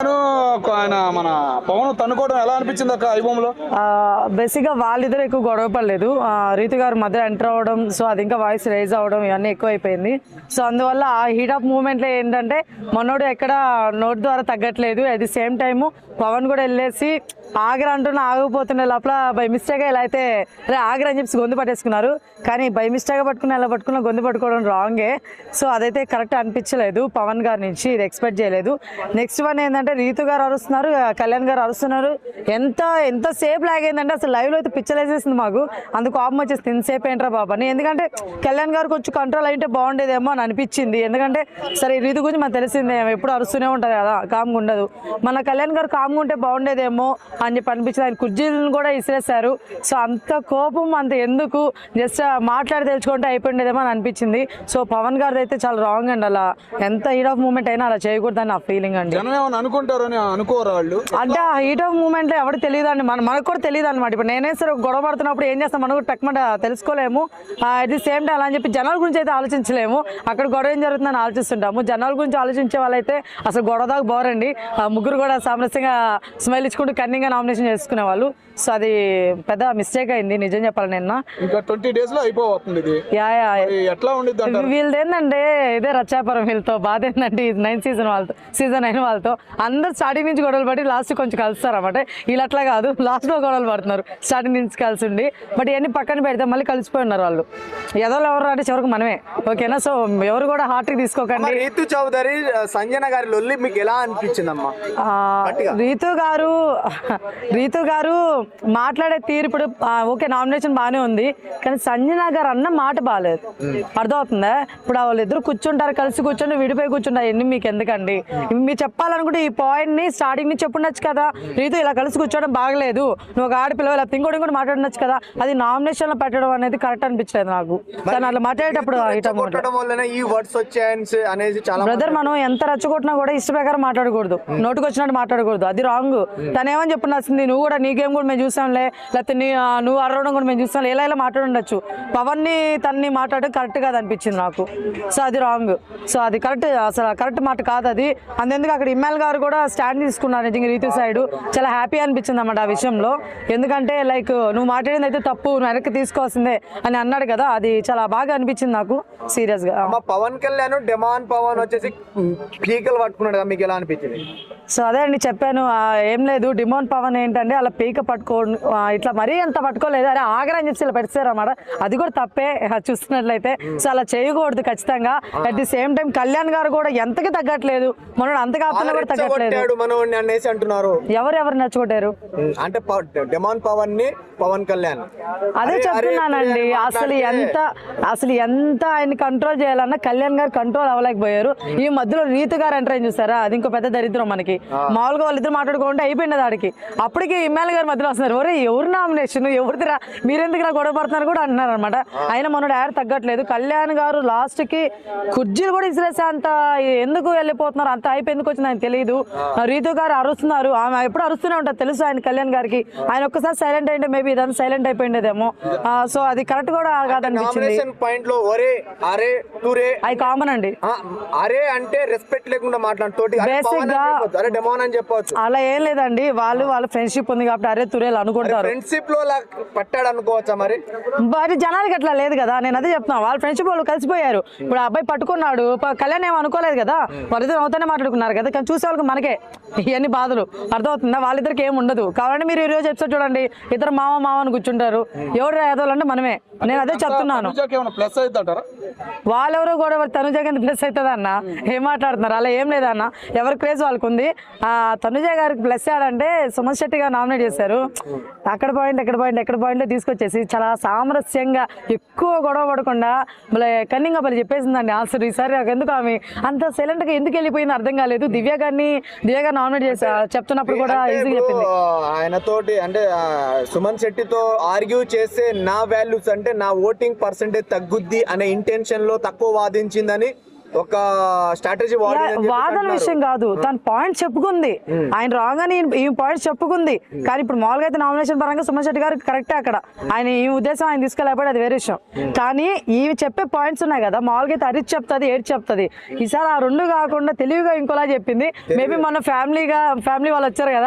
¡No! ఆయన మన పవన్ తన్నుకోవడం ఎలా అనిపించింది అక్క ఐబొమ్మలో బేసిక్గా వాళ్ళిద్దరు ఎక్కువ గొడవ పడలేదు. రీతు గారు మధ్య ఎంటర్ అవ్వడం సో అది ఇంకా వాయిస్ రైజ్ అవ్వడం ఇవన్నీ ఎక్కువ అయిపోయింది సో అందువల్ల ఆ హీట్ ఆఫ్ మూమెంట్లో ఏంటంటే మనోడు ఎక్కడ నోట్ ద్వారా తగ్గట్లేదు. At the same time Pawan కూడా వెళ్ళేసి ఆగరా అంటున్న ఆగిపోతున్న లోపల బై మిస్టేక్ ఇలా అయితే రే ఆగరా అని చెప్పి గొంతు పట్టేసుకున్నారు. కానీ బై మిస్టేక్ పట్టుకుని ఎలా పట్టుకున్న గొంతు పట్టుకోవడం రాంగే సో అదైతే కరెక్ట్ అనిపించలేదు పవన్ గారి నుంచి ఇది ఎక్స్పెక్ట్ చేయలేదు. నెక్స్ట్ వన్ ఏంటంటే రీతు గారు అరుస్తున్నారు కళ్యాణ్ గారు అరుస్తున్నారు. ఎంత ఎంత సేపు అయిందంటే అసలు లైవ్లో అయితే పిచ్చలేసేసింది మాకు. అందుకు కోపం వచ్చేసి ఇంతసేపు ఏంట్రా బాబా అని. ఎందుకంటే కళ్యాణ్ గారు కొంచెం కంట్రోల్ అయితే బాగుండేదేమో అని అనిపించింది. ఎందుకంటే సరే రీతి గురించి మనకు తెలిసిందే. ఎప్పుడు అరుస్తూనే ఉంటారు కదా కామ్గా ఉండదు. మన కళ్యాణ్ గారు కామ్గా ఉంటే బాగుండేదేమో అని చెప్పి అనిపించింది. ఆయన కుర్చీలను కూడా ఇసిరేశారు సో అంత కోపం అంత ఎందుకు? జస్ట్ మాట్లాడి తెలుసుకుంటే అయిపోయిండేదేమో అని అనిపించింది. సో పవన్ గారిది అయితే చాలా రాంగ్ అండి అలా. ఎంత హీట్ ఆఫ్ మూమెంట్ అయినా అలా చేయకూడదని నా ఫీలింగ్ అండి. అనుకుంటారని అనుకోరు వాళ్ళు? అంటే ఆ హీట్ ఆఫ్ మూమెంట్లో ఎవరు తెలియదు అండి మన మనకు కూడా తెలియదు అనమాట ఇప్పుడు నేనే సరే గొడవ పడుతున్నప్పుడు ఏం చేస్తాం? మనకు టక్మంట తెలుసుకోలేము. అట్ ది సేమ్ టైం అలా అని చెప్పి జనాల గురించి అయితే ఆలోచించలేము. అక్కడ గొడవ ఏం జరుగుతుందని ఆలోచిస్తుంటాము. జనాల గురించి ఆలోచించే వాళ్ళైతే అసలు గొడవ దాకా బోరండి ఆ ముగ్గురు కూడా సామరస్యంగా స్మైల్ ఇచ్చుకుంటూ కన్నింగా నామినేషన్ చేసుకునే వాళ్ళు. సో అది పెద్ద మిస్టేక్ అయింది. నిజం చెప్పాలి నిన్న. ఇంకా ట్వంటీ డేస్లో అయిపోతుంది ఇది. యా యా ఎట్లా ఉండిద్ది వీళ్ళది ఏంటంటే ఇదే రచ్చాపురం వీళ్ళతో బాధ ఏంటంటే నైన్ సీజన్ వాళ్ళతో సీజన్ నైన్ వాళ్ళతో. అందరు స్టార్టింగ్ నుంచి గొడవలు పడి లాస్ట్ కొంచెం కలుస్తారు అనమాట వీళ్ళు అట్లా కాదు లాస్ట్లో గొడవలు పడుతున్నారు. స్టార్టింగ్ నుంచి కలిసి ఉండి బట్ ఇవన్నీ పక్కన పెడితే మళ్ళీ కలిసిపోయి ఉన్నారు వాళ్ళు. ఎదోలు ఎవరు అంటే చివరికి మనమే. ఓకేనా? సో ఎవరు కూడా హార్ట్ తీసుకోకండి. రీతు చౌదరి సంజన గారి లొల్లి మీకు ఎలా అనిపించిందమ్మా? రీతు గారు రీతు గారు మాట్లాడే తీరు ఇప్పుడు ఓకే నామినేషన్ బాగానే ఉంది. కానీ సంజన గారు అన్న మాట బాగాలేదు. అర్థమవుతుందా? ఇప్పుడు వాళ్ళిద్దరు కూర్చుంటారు కలిసి కూర్చొని విడిపోయి కూర్చుంటారు ఎన్ని మీకు ఎందుకండి? మీరు చెప్పాలనుకుంటే ఈ పాయింట్ ని స్టార్టింగ్ నుంచి చెప్పుండొచ్చు కదా. రీతు ఇలా కలిసి కూర్చోవడం బాగలేదు. నువ్వు ఒక ఆడపిల్ల లేకపోతే ఇంకోటి ఇంకోటి మాట్లాడొచ్చు కదా. అది నామినేషన్లో పెట్టడం అనేది కరెక్ట్ అనిపించలేదు నాకు. తను అట్లా మాట్లాడేటప్పుడు ఇట్లా మాట- కొట్టడం వల్లనే ఈ వర్డ్స్ వచ్చాయని అనేది చాలా బ్రదర్ మనం ఎంత రచ్చగొట్టినా కూడా ఇష్ట ప్రకారం మాట్లాడకూడదు. నోటుకు వచ్చినట్టు మాట్లాడకూడదు. అది రాంగ్ తను ఏమని చెప్పినసింది నువ్వు కూడా నీ గేమ్ కూడా మేము చూసాంలే. లేకపోతే నీ నువ్వు అరవడం కూడా మేము చూసాం ఇలా ఇలా మాట్లాడుండొచ్చు. పవన్ని తన్ని మాట్లాడడం కరెక్ట్ కాదు అనిపించింది నాకు. సో అది రాంగ్ సో అది కరెక్ట్ అసలు కరెక్ట్ మాట కాదు అది. అంతెందుకు అక్కడ ఇమ్మాల్ గారు కూడా స్టాండ్ తీసుకున్నారు. నిజంగా రీతు సైడ్ చాలా హ్యాపీ అనిపించింది అన్నమాట ఆ విషయంలో. ఎందుకంటే లైక్ నువ్వు మాట్లాడింది అయితే తప్పు నువ్వు వెనక్కి తీసుకోవాల్సిందే అని అన్నాడు కదా అది చాలా బాగా అనిపించింది నాకు సీరియస్గా. అమ్మ పవన్ కళ్యాణ్ డెమాన్ పవన్ వచ్చేసి పీకలు పట్టుకున్నాడు కదా మీకు ఎలా అనిపించింది? సో అదే అండి చెప్పాను ఏం లేదు డిమోన్ పవన్ ఏంటంటే అలా పీక పట్టుకో ఇట్లా మరీ అంత పట్టుకోలేదు. అరే ఆగరా అని చెప్పి ఇలా పెడతారు అన్నమాట అది కూడా తప్పే చూస్తున్నట్లయితే. సో అలా చేయకూడదు ఖచ్చితంగా. At the same time Kalyan garu కూడా ఎంతకి తగ్గట్లేదు. మనం అంత కాకుండా కూడా తగ్గట్లేదు. అనేసి అంటున్నారు. ఎవరు ఎవరు నచ్చుకుంటారు అంటే డెమాన్ పవన్ని పవన్ కళ్యాణ్. అదే చెప్తున్నానండి అసలు ఎంత అసలు ఎంత ఆయన కంట్రోల్ చేయాలన్నా కళ్యాణ్ గారు కంట్రోల్ అవ్వలేకపోయారు. ఈ మధ్యలో రీతు గారు ఎంటర్ అయింది చూసారా? అది ఇంకో పెద్ద దరిద్రం మనకి. మామూలుగా వాళ్ళిద్దరు మాట్లాడుకుంటే అయిపోయింది దాడికి అప్పటికి ఇమ్మాయిల్ గారు మధ్యలో వస్తున్నారు. ఒరే ఎవరు నామినేషన్ ఎవరిదిరా? మీరెందుకు ఇలా గొడవ పడుతున్నారు కూడా అంటున్నారు అనమాట ఆయన మన యాడ్ తగ్గట్లేదు. కళ్యాణ్ గారు లాస్ట్కి కుర్జీలు కూడా ఇసిరేసే అంత ఎందుకు వెళ్ళిపోతున్నారు? అంత అయిపోయి ఎందుకు వచ్చింది ఆయన తెలియదు రీతు గారు అరుస్తున్నారు. ఆమె ఎప్పుడు అరుస్తూనే ఉంటారు తెలుసు ఆయన కళ్యాణ్ గారికి. ఆయన ఒక్కసారి సైలెంట్ అయింటే మేబీ ఇదంతా సైలెంట్ అయిపోయిండేదేమో. సో అది కరెక్ట్ కూడా కాదనిపించింది నామినేషన్ పాయింట్లో ఒరే అరే అది కామన్ అండి. అరే అంటే రెస్పెక్ట్ లేకుండా మాట్లాడు తోటి అరే Basic పవన్ అని గా- అరే డెమాన్ అని చెప్పొచ్చు. అలా ఏం లేదండి. వాళ్ళు వాళ్ళ ఫ్రెండ్షిప్ ఉంది కాబట్టి అరే తురేలు అనుకుంటారు. ఫ్రెండ్షిప్లో పట్టాడు అనుకోవచ్చా మరి? మరి జనాలకి అట్లా లేదు కదా. నేను అదే చెప్తున్నా. వాళ్ళ ఫ్రెండ్షిప్ వాళ్ళు కలిసిపోయారు. ఇప్పుడు అబ్బాయి పట్టుకున్నాడు. కళ్యాణ్ ఏమో అనుకోలేదు కదా. వాళ్ళిద్దరు అవుతానే మాట్లాడుకున్నారు కదా. కానీ చూసే వాళ్ళకి మనకే ఇవన్నీ బాధలు. అర్థమవుతుందా? వాళ్ళిద్దరికి ఏం ఉండదు. కావాలంటే మీరు ఈ రోజు ఎపిసోడ్ చూడండి. ఇద్దరు మామ మామ అని కూర్చుంటారు ఎవరు అంటే మనమే. నేను అదే చెప్తున్నాను. వాళ్ళెవరో కూడా తనుజ కింద ప్లస్ అవుతుంది అన్న ఏం మాట్లాడుతున్నారు? అలా ఏం లేదన్న. ఎవరి క్రేజ్ వాళ్ళకు ఉంది తనుజ గారికి ప్లస్ ఆడంటే సుమన్ శెట్టి గారు నామినేట్ చేశారు. అక్కడ పాయింట్ ఎక్కడ పాయింట్ ఎక్కడ పాయింట్ తీసుకొచ్చేసి చాలా సామరస్యంగా ఎక్కువ గొడవ పడకుండా మళ్ళీ కన్నింగా పని చెప్పేసిందండి ఆన్సర్ ఈసారి నాకు ఎందుకు ఆమె? అంత సైలెంట్గా ఎందుకు వెళ్ళిపోయింది అర్థం కాలేదు. దివ్య గారిని దివ్య గారు నామినేట్ చేసా చెప్తున్నప్పుడు కూడా ఈజీగా చెప్పింది. ఆయన తోటి అంటే సుమన్ శెట్టితో ఆర్గ్యూ చేస్తే నా వాల్యూస్ అంటే నా ఓటింగ్ పర్సెంటేజ్ తగ్గుద్ది అనే ఇంటెన్షన్లో తక్కువ వాదించిందని ఒక స్ట్రాటజీ వాదన విషయం కాదు. తన పాయింట్ చెప్పుకుంది. ఆయన రాంగ్ అని ఈ పాయింట్స్ చెప్పుకుంది. కానీ ఇప్పుడు మామూలుగా అయితే నామినేషన్ పరంగా సుమన్ శెట్టి గారు కరెక్టే అక్కడ. ఆయన ఈ ఉద్దేశం ఆయన తీసుకెళ్ళకపోతే అది వేరే విషయం. కానీ ఇవి చెప్పే పాయింట్స్ ఉన్నాయి కదా. మామూలుగా అయితే అరిచి చెప్తుంది ఏడ్చి చెప్తుంది. ఈసారి ఆ రెండు కాకుండా తెలివిగా ఇంకోలా చెప్పింది. మేబీ మన ఫ్యామిలీగా ఫ్యామిలీ వాళ్ళు వచ్చారు కదా.